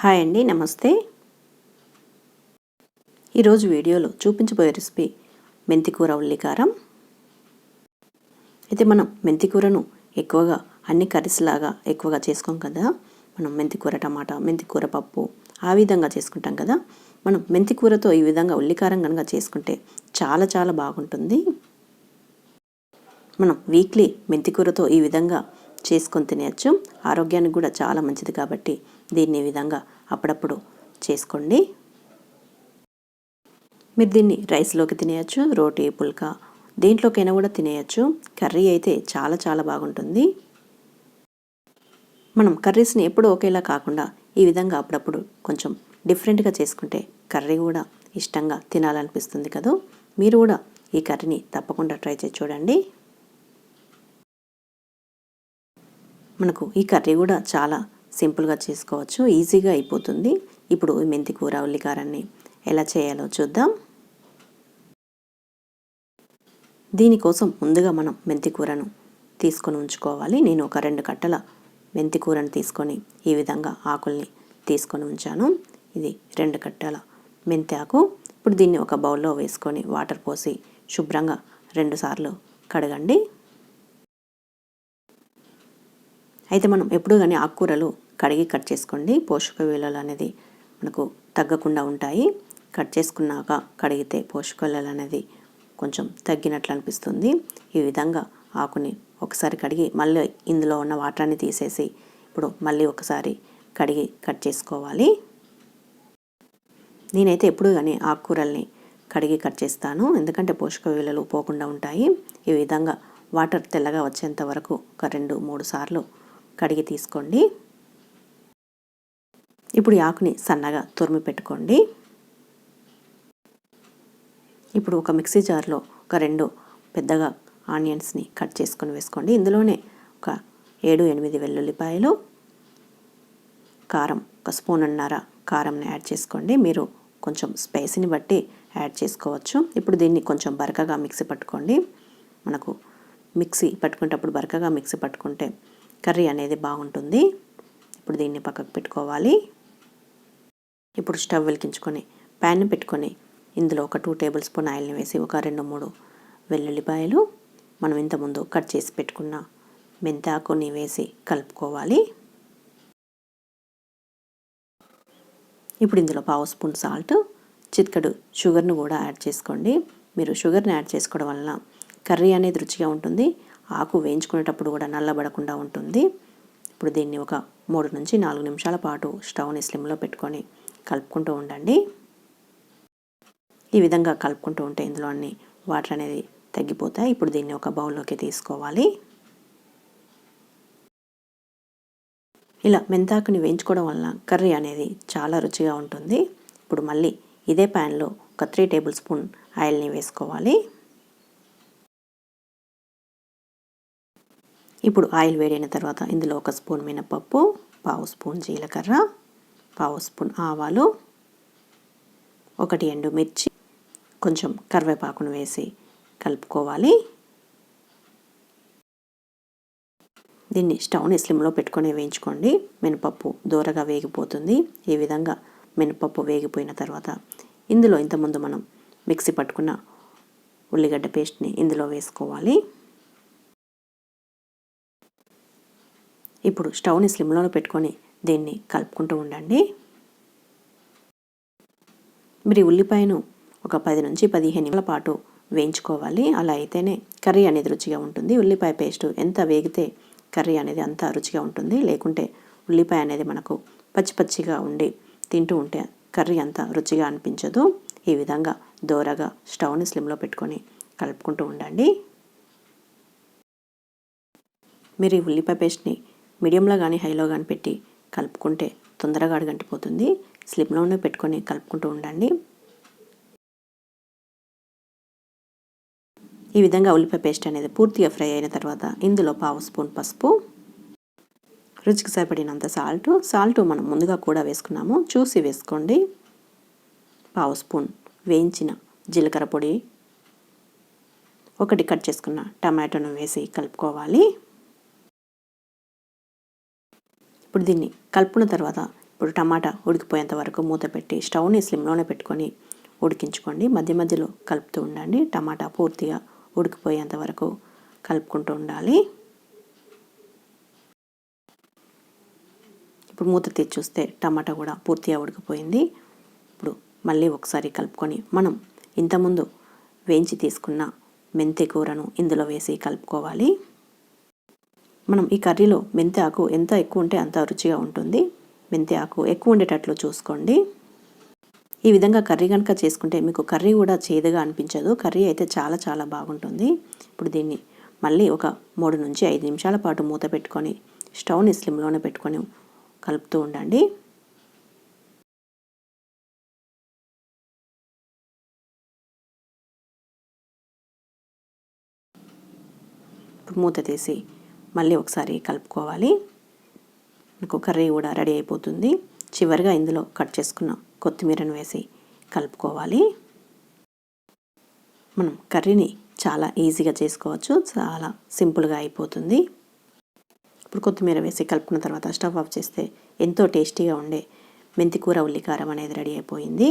Hi అండి నమస్తే. ఈరోజు వీడియోలో చూపించబోయే రెసిపీ మెంతికూర ఉల్లికారం. అయితే మనం మెంతికూరను ఎక్కువగా అన్ని కర్రీస్ లాగా ఎక్కువగా చేసుకోం కదా. మనం మెంతికూర టమాటా మెంతికూర పప్పు ఆ విధంగా చేసుకుంటాం కదా. మనం మెంతికూరతో ఈ విధంగా ఉల్లికారం కనుక చేసుకుంటే చాలా చాలా బాగుంటుంది. మనం వీక్లీ మెంతికూరతో ఈ విధంగా చేసుకొని తినేయచ్చు. ఆరోగ్యానికి కూడా చాలా మంచిది కాబట్టి దీన్ని ఈ విధంగా అప్పుడప్పుడు చేసుకోండి. మీరు దీన్ని రైస్లోకి తినేయచ్చు రోటీ పుల్కా దేంట్లోకైనా కూడా తినేయచ్చు. కర్రీ అయితే చాలా చాలా బాగుంటుంది. మనం కర్రీస్ని ఎప్పుడు ఒకేలా కాకుండా ఈ విధంగా అప్పుడప్పుడు కొంచెం డిఫరెంట్గా చేసుకుంటే కర్రీ కూడా ఇష్టంగా తినాలనిపిస్తుంది కదా. మీరు కూడా ఈ కర్రీని తప్పకుండా ట్రై చేసి చూడండి. మనకు ఈ కర్రీ కూడా చాలా సింపుల్గా చేసుకోవచ్చు ఈజీగా అయిపోతుంది. ఇప్పుడు ఈ మెంతి కూర ఉల్లికారాన్ని ఎలా చేయాలో చూద్దాం. దీనికోసం ముందుగా మనం మెంతి కూరను తీసుకొని ఉంచుకోవాలి. నేను ఒక రెండు కట్టల మెంతి కూరను తీసుకొని ఈ విధంగా ఆకుల్ని తీసుకొని ఉంచాను. ఇది రెండు కట్టల మెంతి ఆకు. ఇప్పుడు దీన్ని ఒక బౌల్లో వేసుకొని వాటర్ పోసి శుభ్రంగా రెండుసార్లు కడగండి. అయితే మనం ఎప్పుడూ కానీ ఆకుకూరలు కడిగి కట్ చేసుకోండి. పోషక విలువలు అనేది మనకు తగ్గకుండా ఉంటాయి. కట్ చేసుకున్నాక కడిగితే పోషక విలువలు అనేది కొంచెం తగ్గినట్లు అనిపిస్తుంది. ఈ విధంగా ఆకుని ఒకసారి కడిగి మళ్ళీ ఇందులో ఉన్న వాటర్ని తీసేసి ఇప్పుడు మళ్ళీ ఒకసారి కడిగి కట్ చేసుకోవాలి. నేనైతే ఎప్పుడు కానీ ఆకుకూరల్ని కడిగి కట్ చేస్తాను. ఎందుకంటే పోషక విలువలు పోకుండా ఉంటాయి. ఈ విధంగా వాటర్ తెల్లగా వచ్చేంత వరకు ఒక రెండు మూడు సార్లు కడిగి తీసుకోండి. ఇప్పుడు ఈ ఆకుని సన్నగా తురిమి పెట్టుకోండి. ఇప్పుడు ఒక మిక్సీ జార్లో ఒక రెండు పెద్దగా ఆనియన్స్ని కట్ చేసుకొని వేసుకోండి. ఇందులోనే ఒక ఏడు ఎనిమిది వెల్లుల్లిపాయలు కారం ఒక స్పూన్ అన్నర కారంని యాడ్ చేసుకోండి. మీరు కొంచెం స్పైసీని బట్టి యాడ్ చేసుకోవచ్చు. ఇప్పుడు దీన్ని కొంచెం బరకగా మిక్సీ పట్టుకోండి. మనకు మిక్సీ పట్టుకునేటప్పుడు బరకగా మిక్సీ పట్టుకుంటే కర్రీ అనేది బాగుంటుంది. ఇప్పుడు దీన్ని పక్కకు పెట్టుకోవాలి. ఇప్పుడు స్టవ్ వెలిగించుకొని ప్యాన్ పెట్టుకొని ఇందులో ఒక టూ టేబుల్ స్పూన్ ఆయిల్ని వేసి ఒక రెండు మూడు వెల్లుల్లిపాయలు మనం ఇంతకుముందు కట్ చేసి పెట్టుకున్న మెంతాకుని వేసి కలుపుకోవాలి. ఇప్పుడు ఇందులో పావు స్పూన్ సాల్ట్ చిత్కడు షుగర్ను కూడా యాడ్ చేసుకోండి. మీరు షుగర్ని యాడ్ చేసుకోవడం వలన కర్రీ అనేది రుచిగా ఉంటుంది. ఆకు వేయించుకునేటప్పుడు కూడా నల్లబడకుండా ఉంటుంది. ఇప్పుడు దీన్ని ఒక మూడు నుంచి నాలుగు నిమిషాల పాటు స్టవ్ని స్లిమ్లో పెట్టుకొని కలుపుకుంటూ ఉండండి. ఈ విధంగా కలుపుకుంటూ ఉంటే ఇందులో అన్ని వాటర్ అనేది తగ్గిపోతాయి. ఇప్పుడు దీన్ని ఒక బౌల్లోకి తీసుకోవాలి. ఇలా మెంతాకుని వేయించుకోవడం వలన కర్రీ అనేది చాలా రుచిగా ఉంటుంది. ఇప్పుడు మళ్ళీ ఇదే ప్యాన్లో ఒక త్రీ టేబుల్ స్పూన్ ఆయిల్ని వేసుకోవాలి. ఇప్పుడు ఆయిల్ వేడైన తర్వాత ఇందులో ఒక స్పూన్ మినపప్పు పావు స్పూన్ జీలకర్ర పావు స్పూన్ ఆవాలు ఒకటి ఎండుమిర్చి కొంచెం కరివేపాకును వేసి కలుపుకోవాలి. దీన్ని స్టవ్ని స్లిమ్లో పెట్టుకొని వేయించుకోండి. మినపప్పు దూరగా వేగిపోతుంది. ఈ విధంగా మినపప్పు వేగిపోయిన తర్వాత ఇందులో ఇంతకుముందు మనం మిక్సీ పట్టుకున్న ఉల్లిగడ్డ పేస్ట్ని ఇందులో వేసుకోవాలి. ఇప్పుడు స్టవ్ని స్లిమ్లో పెట్టుకొని దీన్ని కలుపుకుంటూ ఉండండి. మీరు ఉల్లిపాయను ఒక పది నుంచి పదిహేను నిమిషాల పాటు వేయించుకోవాలి. అలా అయితేనే కర్రీ అనేది రుచిగా ఉంటుంది. ఉల్లిపాయ పేస్ట్ ఎంత వేగితే కర్రీ అనేది అంత రుచిగా ఉంటుంది. లేకుంటే ఉల్లిపాయ అనేది మనకు పచ్చి పచ్చిగా ఉండి తింటూ ఉంటే కర్రీ అంత రుచిగా అనిపించదు. ఈ విధంగా దోరగా స్టవ్ని స్లిమ్లో పెట్టుకొని కలుపుకుంటూ ఉండండి. మీరు ఈ ఉల్లిపాయ పేస్ట్ని మీడియంలో కానీ హైలో కానీ పెట్టి కలుపుకుంటే తొందరగా అడగంటిపోతుంది. స్లిమ్లోనే పెట్టుకొని కలుపుకుంటూ ఉండండి. ఈ విధంగా ఉల్లిపాయ పేస్ట్ అనేది పూర్తిగా ఫ్రై అయిన తర్వాత ఇందులో పావు స్పూన్ పసుపు రుచికి సరిపడినంత సాల్ట్. సాల్ట్ మనం ముందుగా కూడా వేసుకున్నాము. చూసి వేసుకోండి. పావు స్పూన్ వేయించిన జీలకర్ర పొడి. ఒకటి కట్ చేసుకున్న టమాటోను వేసి కలుపుకోవాలి. ఇప్పుడు దీన్ని కలుపుకున్న తర్వాత ఇప్పుడు టమాటా ఉడికిపోయేంత వరకు మూత పెట్టి స్టవ్ని స్లిమ్లోనే పెట్టుకొని ఉడికించుకోండి. మధ్య మధ్యలో కలుపుతూ ఉండండి. టమాటా పూర్తిగా ఉడికిపోయేంత వరకు కలుపుకుంటూ ఉండాలి. ఇప్పుడు మూత తీసి చూస్తే టమాటా కూడా పూర్తిగా ఉడికిపోయింది. ఇప్పుడు మళ్ళీ ఒకసారి కలుపుకొని మనం ఇంతకుముందు వేయించి తీసుకున్న మెంతి కూరను ఇందులో వేసి కలుపుకోవాలి. మనం ఈ కర్రీలో మెంతి ఆకు ఎంత ఎక్కువ ఉంటే అంత రుచిగా ఉంటుంది. మెంతి ఆకు ఎక్కువ ఉండేటట్లు చూసుకోండి. ఈ విధంగా కర్రీ కనుక చేసుకుంటే మీకు కర్రీ కూడా చేదుగా అనిపించదు. కర్రీ అయితే చాలా చాలా బాగుంటుంది. ఇప్పుడు దీన్ని మళ్ళీ ఒక మూడు నుంచి ఐదు నిమిషాల పాటు మూత పెట్టుకొని స్టవ్ని స్లిమ్లోనే పెట్టుకొని కలుపుతూ ఉండండి. మూత తీసి మళ్ళీ ఒకసారి కలుపుకోవాలి. మనకు కర్రీ కూడా రెడీ అయిపోతుంది. చివరిగా ఇందులో కట్ చేసుకున్న కొత్తిమీరను వేసి కలుపుకోవాలి. మనం కర్రీని చాలా ఈజీగా చేసుకోవచ్చు. చాలా సింపుల్గా అయిపోతుంది. ఇప్పుడు కొత్తిమీర వేసి కలుపుకున్న తర్వాత స్టవ్ ఆఫ్ చేస్తే ఎంతో టేస్టీగా ఉండే మెంతికూర ఉల్లికారం అనేది రెడీ అయిపోయింది.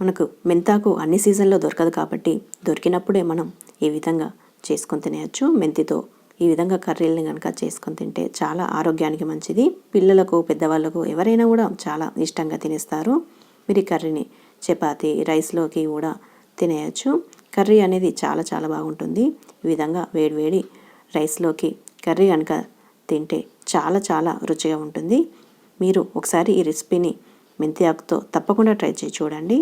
మనకు మెంతాకు అన్ని సీజన్లో దొరకదు కాబట్టి దొరికినప్పుడే మనం ఈ విధంగా చేసుకొని తినేయచ్చు. మెంతితో ఈ విధంగా కర్రీలను కనుక చేసుకొని తింటే చాలా ఆరోగ్యానికి మంచిది. పిల్లలకు పెద్దవాళ్ళకు ఎవరైనా కూడా చాలా ఇష్టంగా తినేస్తారు. మీరు ఈ కర్రీని చపాతి రైస్లోకి కూడా తినేయచ్చు. కర్రీ అనేది చాలా చాలా బాగుంటుంది. ఈ విధంగా వేడివేడి రైస్లోకి కర్రీ కనుక తింటే చాలా చాలా రుచిగా ఉంటుంది. మీరు ఒకసారి ఈ రెసిపీని మెంతి ఆకుతో తప్పకుండా ట్రై చేసి చూడండి.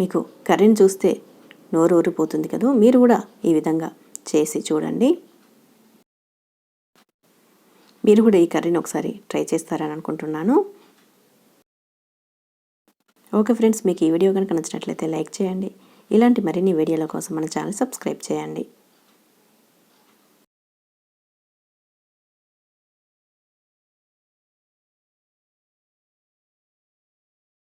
మీకు కర్రీని చూస్తే నోరు ఊరిపోతుంది కదా? మీరు కూడా ఈ విధంగా చేసి చూడండి. మీరు కూడా ఈ కర్రీని ఒకసారి ట్రై చేస్తారని అనుకుంటున్నాను. ఓకే ఫ్రెండ్స్ మీకు ఈ వీడియో కనుక నచ్చినట్లయితే లైక్ చేయండి. ఇలాంటి మరిన్ని వీడియోల కోసం మన ఛానల్ సబ్స్క్రైబ్ చేయండి.